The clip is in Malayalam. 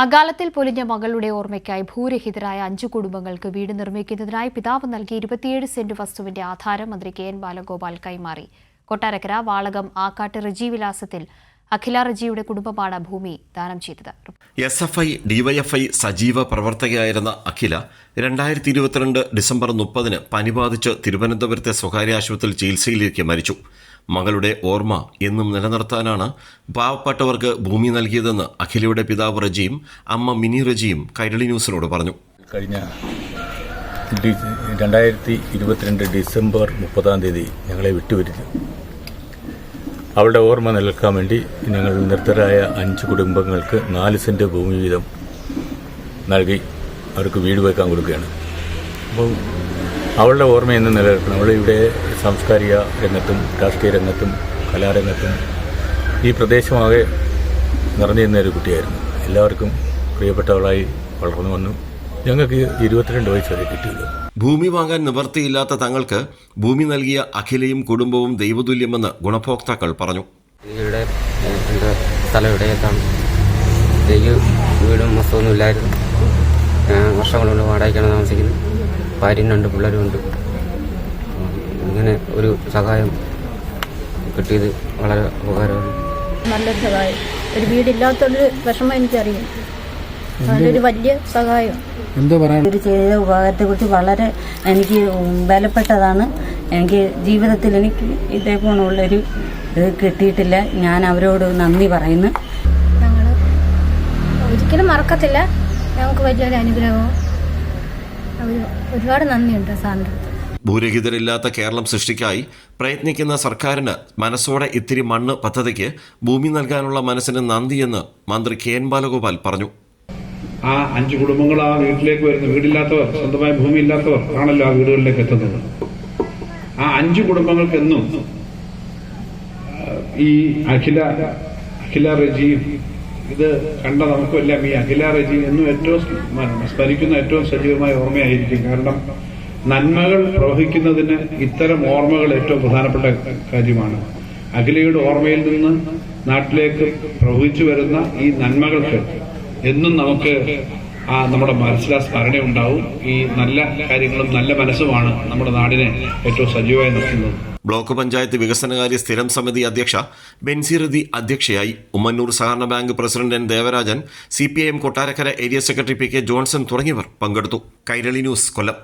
അകാലത്തിൽ പൊലിഞ്ഞ മകളുടെ ഓർമ്മയ്ക്കായി ഭൂരഹിതരായ അഞ്ചു കുടുംബങ്ങൾക്ക് വീട് നിർമ്മിക്കുന്നതിനായി പിതാവ് നൽകി ഇരുപത്തിയേഴ് സെന്റ് വസ്തുവിന്റെ ആധാരം മന്ത്രി കെ എൻ ബാലഗോപാൽ കൈമാറി. കൊട്ടാരക്കര വാളകം ആക്കാട്ട് റിജി വിലാസത്തിൽ അഖില റജിയുടെ കുടുംബമാണ് ഭൂമി ദാനം ചെയ്തത്. എസ് എഫ് ഐ ഡിവൈഎഫ്ഐ സജീവ പ്രവർത്തകയായിരുന്ന അഖില രണ്ടായിരത്തി ഇരുപത്തിരണ്ട് ഡിസംബർ മുപ്പതിന് പനി ബാധിച്ച് തിരുവനന്തപുരത്തെ സ്വകാര്യ ആശുപത്രിയിൽ ചികിത്സയിലേക്ക് മരിച്ചു. മകളുടെ ഓർമ്മ എന്നും നിലനിർത്താനാണ് പാവപ്പെട്ടവർക്ക് ഭൂമി നൽകിയതെന്ന് അഖിലയുടെ പിതാവ് റജിയും അമ്മ മിനി റജിയും കൈരളി ന്യൂസിനോട് പറഞ്ഞു. കഴിഞ്ഞ രണ്ടായിരത്തി ഇരുപത്തിരണ്ട് ഡിസംബർ മുപ്പതാം തീയതി ഞങ്ങളെ വിട്ടുപിരിഞ്ഞു അവളുടെ ഓർമ്മ നിലനിൽക്കാൻ വേണ്ടി ഞങ്ങൾ നിർദ്ധരായ അഞ്ച് കുടുംബങ്ങൾക്ക് നാല് സെന്റ് ഭൂമി വീതം നൽകി അവർക്ക് വീട് വെക്കാൻ കൊടുക്കുകയാണ്. അപ്പോൾ അവളുടെ ഓർമ്മ എന്ന് നിലനിൽക്കണം. അവൾ ഇവിടെ സാംസ്കാരിക രംഗത്തും രാഷ്ട്രീയ രംഗത്തും കലാരംഗത്തും ഈ പ്രദേശമാകെ നിറഞ്ഞിരുന്ന ഒരു കുട്ടിയായിരുന്നു. എല്ലാവർക്കും പ്രിയപ്പെട്ടവളായി വളർന്നു വന്നു. ഞങ്ങൾക്ക് ഇരുപത്തിരണ്ട് വയസ്സ് വരെ കിട്ടിയുള്ളൂ. ഭൂമി വാങ്ങാൻ നിവർത്തിയില്ലാത്ത തങ്ങൾക്ക് ഭൂമി നൽകിയ അഖിലയും കുടുംബവും ദൈവതുല്യമെന്ന് ഗുണഭോക്താക്കൾ പറഞ്ഞു. ഇവിടെ എന്റെ സ്ഥലം ഇവിടെയൊക്കെയാണ് എനിക്ക് വീടും വസ്തുവൊന്നും ഇല്ലായിരുന്നു. ഞാൻ വർഷങ്ങളുണ്ട് വാടകയ്ക്കാണ് താമസിക്കുന്നത്. ഭാര്യയും രണ്ട് പിള്ളേരും ഉണ്ട്. ഇങ്ങനെ ഒരു സഹായം കിട്ടിയത് വളരെ ഉപകാരമാണ്. നല്ലൊരു സഹായം. ഒരു വീടില്ലാത്തൊരു വിഷമം എനിക്കറിയാം. അതൊരു വലിയ സഹായം. എന്തോ പറയാൻ ഒരു ചെയ്ത ഉപകാരത്തെക്കുറിച്ച് വളരെ എനിക്ക് ബലപ്പെട്ടതാണ് എനിക്ക് ജീവിതത്തിൽ എനിക്ക് ഇതേപോലുള്ളൊരു ഇത് കിട്ടിയിട്ടില്ല. ഞാൻ അവരോട് നന്ദി പറയുന്നു. ഞങ്ങൾ ഒരിക്കലും മറക്കത്തില്ല. ഞങ്ങൾക്ക് വലിയൊരു അനുഗ്രഹവും ഒരുപാട് നന്ദിയുണ്ട് സാറിന്റെ അടുത്ത്. ഭൂരഹിതരില്ലാത്ത കേരളം സൃഷ്ടിക്കായി പ്രയത്നിക്കുന്ന സർക്കാരിന് മനസ്സോടെ ഇത്തിരി മണ്ണ് പദ്ധതിക്ക് ഭൂമി നൽകാനുള്ള മനസ്സിന് നന്ദിയെന്ന് മന്ത്രി കെ എൻ ബാലഗോപാൽ പറഞ്ഞു. ആ അഞ്ച് കുടുംബങ്ങൾ ആ വീട്ടിലേക്ക് വരുന്നു വീടില്ലാത്തവർ സ്വന്തമായ ഭൂമി ഇല്ലാത്തവർ ആണല്ലോ ആ വീടുകളിലേക്ക് എത്തുന്നത്. ആ അഞ്ച് കുടുംബങ്ങൾക്ക് എന്നും ഈ അഖില അഖില റജിയും ഇത് കണ്ട നമുക്കെല്ലാം ഈ അഖില റജി എന്നും ഏറ്റവും സ്മ- സ്മരിക്കുന്ന ഏറ്റവും സജീവമായ ഓർമ്മയായിരിക്കും. കാരണം നന്മകൾ പ്രവഹിക്കുന്നതിന് ഇത്തരം ഓർമ്മകൾ ഏറ്റവും പ്രധാനപ്പെട്ട കാര്യമാണ്. അഖിലയുടെ ഓർമ്മയിൽ നിന്ന് നാട്ടിലേക്ക് പ്രവഹിച്ചു വരുന്ന ഈ നന്മകൾക്ക് എന്നും നമുക്ക് ആ നമ്മുടെ മനസ്സിലാ സ്മരണ ഉണ്ടാവും. ഈ നല്ല കാര്യങ്ങളും നല്ല മനസ്സുമാണ് നമ്മുടെ നാടിനെ ഏറ്റവും സജീവമായി നിർത്തുന്നത്. ബ്ലോക്ക് പഞ്ചായത്ത് വികസനകാര്യ സ്ഥിരം സമിതി അധ്യക്ഷ ബെൻസിറതി അധ്യക്ഷയായി ഉമ്മന്നൂർ സഹകരണ bank president N Devarajan C P I M Kottarakkara area secretary P K Johnson തുടങ്ങിയവർ പങ്കെടുത്തു. കൈരളി ന്യൂസ് കൊല്ലം.